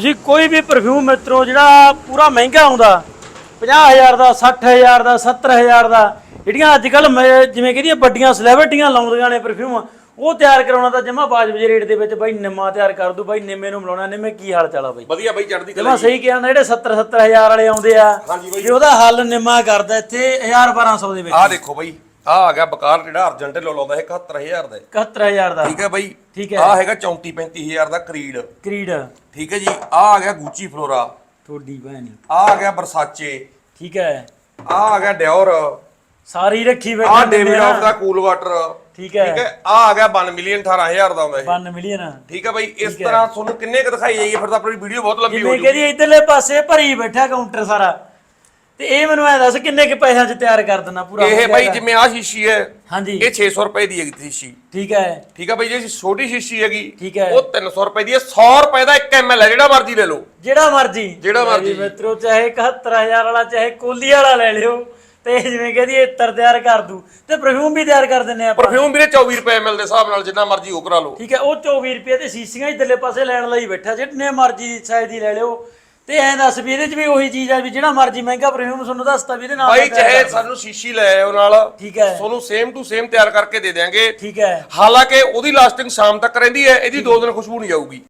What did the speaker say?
ਤੁਸੀਂ ਕੋਈ ਵੀ ਪਰਫਿਊਮ ਮਿੱਤਰੋ ਜਿਹੜਾ ਪੂਰਾ ਮਹਿੰਗਾ ਆਉਂਦਾ 50000 ਦਾ 60000 ਦਾ 70000 ਦਾ ਜਿਹੜੀਆਂ ਅੱਜ ਕੱਲ ਜਿਵੇਂ ਕਹਿੰਦੀਆਂ ਵੱਡੀਆਂ ਸੈਲੀਬ੍ਰਿਟੀਆਂ ਲਾਉਂਦੀਆਂ ਨੇ ਪਰਫਿਊਮ ਉਹ ਤਿਆਰ ਕਰਾਉਣਾ ਤਾਂ ਜਮਾ ਬਾਜਬ ਜੇ ਰੇਟ ਦੇ ਵਿੱਚ ਬਾਈ ਨਿੰਮਾ ਤਿਆਰ ਕਰ ਦੂ ਬਾਈ ਨਿੰਮੇ ਨੂੰ ਮਿਲਾਉਣਾ ਨਿੰਮੇ ਕੀ ਹਾਲ ਚਾਲ ਆ ਬਾਈ? ਵਧੀਆ ਬਾਈ ਚੜਦੀ ਜਮਾ ਸਹੀ ਕਿਹਾ ਨਾ ਜਿਹੜੇ 70 70000 ਵਾਲੇ ਆਉਂਦੇ ਆ ਜੇ ਉਹਦਾ ਹੱਲ ਨਿੰਮਾ ਕਰਦਾ ਇੱਥੇ 1000 1200 ਦੇ ਵਿੱਚ। ਆਹ ਦੇਖੋ ਬਾਈ ਆਹ ਆ ਗਿਆ ਬਕਾਰ ਜਿਹੜਾ ਅਰਜੈਂਟ ਲੋ ਲਾਉਂਦਾ ਹੈ 71000 ਦਾ। ਹੈ। 71000 ਦਾ। ਠੀਕ ਹੈ ਬਾਈ? ਠੀਕ ਹੈ। ਆਹ ਹੈਗਾ 34 35000 ਦਾ ਕਰੀਡ ਕਰੀਡ ਠੀਕ ਹੈ ਜੀ ਆਹ ਆ ਗਿਆ ਗੂਚੀ ਫਲੋਰਾ। ਥੋੜੀ ਭੈਣ। ਆਹ ਆ ਗਿਆ ਵਰਸਾਚੇ ਠੀਕ ਹੈ। ਆਹ ਆ ਗਿਆ ਡਿਓਰ। ਸਾਰੀ ਰੱਖੀ ਬੈਠੇ ਨੇ। ਡੇਵਿਡ। ਆਫ ਦਾ ਕੂਲ ਵਾਟਰ ਠੀਕ ਹੈ। ਠੀਕ ਹੈ ਆਹ ਆ ਗਿਆ 1 ਮਿਲੀਅਨ 18000 ਦਾ ਆਉਂਦਾ ਇਹ 1 ਮਿਲੀਅਨ ਠੀਕ ਹੈ ਬਾਈ ਇਸ ਤਰ੍ਹਾਂ ਤੁਹਾਨੂੰ ਕਿੰਨੇ ਕ ਦਿਖਾਈ ਜਾਈਏ ਫਿਰ ਤਾਂ ਆਪਣੀ ਵੀਡੀਓ ਬਹੁਤ ਲੰਬੀ ਹੋ ਜਿਵੇਂ ਜੂਗੀ। ਕਹਿੰਦੀ ਇਧਰਲੇ ਪਾਸੇ ਭਰੀ ਬੈਠਾ ਕਾਊਂਟਰ ਸਾਰਾ। ਤੇ ਇਹ ਮੈਨੂੰ ਐ ਦੱਸ ਕਿੰਨੇ ਕੁ ਪੈਸਿਆਂ 'ਚ ਤਿਆਰ ਕਰ ਦਿੰਦਾ ਪੂਰਾ ਇਹ ਬਾਈ? ਜਿਵੇਂ ਆਹ ਸ਼ੀਸ਼ੀ ਹੈ ਹਾਂਜੀ। ਇਹ 600 ਰੁਪਏ ਦੀ ਹੈਗੀ ਸ਼ੀਸ਼ੀ। ਠੀਕ ਹੈ। ਠੀਕ ਹੈ ਬਾਈ ਜੇ ਛੋਟੀ ਸ਼ੀਸ਼ੀ ਹੈਗੀ ਠੀਕ ਹੈ। ਉਹ 300 ਰੁਪਏ ਦੀ ਹੈ 100 ਰੁਪਏ ਦਾ 1 ml ਹੈ ਜਿਹੜਾ ਮਰਜ਼ੀ ਲੈ ਲਓ। ਜਿਹੜਾ ਮਰਜ਼ੀ। ਜਿਹੜਾ ਮਰਜ਼ੀ। ਮਿੱਤਰੋ ਚਾਹੇ 71000 ਵਾਲਾ ਚਾਹੇ ਕੋਲੀ ਵਾਲਾ ਲੈ ਲਿਓ ਤੇ ਜਿਵੇਂ ਕਹਿੰਦੀ ਇਹ ਇਤਰ ਤਿਆਰ ਕਰ ਦੂ। ਤੇ ਪਰਫਿਊਮ ਵੀ ਤਿਆਰ ਕਰ ਦਿੰਨੇ ਆਪਾਂ। ਪਰਫਿਊਮ ਵੀਰੇ 24 ਰੁਪਏ ml ਦੇ ਹਿਸਾਬ ਨਾਲ ਜਿੰਨਾ ਮਰਜ਼ੀ ਉਹ ਕਰਾ ਲਓ। ਠੀਕ ਹੈ ਉਹ 24 ਰੁਪਏ ਤੇ ਸੀਸੀਆਂ ਇਧਰਲੇ ਪਾਸੇ ਲੈਣ ਲਈ ਬੈਠਾ ਜਿੰਨੇ ਮਰਜ਼ੀ ਸਾਈਜ਼ ਦੀ ਲੈ ਲਿਓ। ਤੇ ਐਂ ਦੱਸ ਵੀ ਇਹਦੇ 'ਚ ਵੀ ਉਹੀ ਚੀਜ਼ ਆ ਵੀ ਜਿਹੜਾ ਮਰਜ਼ੀ ਮਹਿੰਗਾ ਪਰਫਿਊਮ ਤੁਹਾਨੂੰ ਦੱਸਤਾ ਵੀ ਇਹਦੇ ਨਾਲ ਦਾ ਤਿਆਰ ਚਾਹੇ ਕਰ। ਸਾਨੂੰ ਸ਼ੀਸ਼ੀ ਲੈ ਆਓ ਨਾਲ ਠੀਕ ਹੈ। ਤੁਹਾਨੂੰ ਸੇਮ ਟੂ ਸੇਮ ਤਿਆਰ ਕਰਕੇ ਦੇ ਦਿਆਂਗੇ। ਠੀਕ ਹੈ। ਹਾਲਾਂਕਿ ਉਹਦੀ ਲਾਸਟਿੰਗ ਸ਼ਾਮ ਤੱਕ ਰਹਿੰਦੀ ਹੈ ਇਹਦੀ ਦੋ ਦਿਨ ਖੁਸ਼ਬੂ ਨਹੀਂ ਜਾਊਗੀ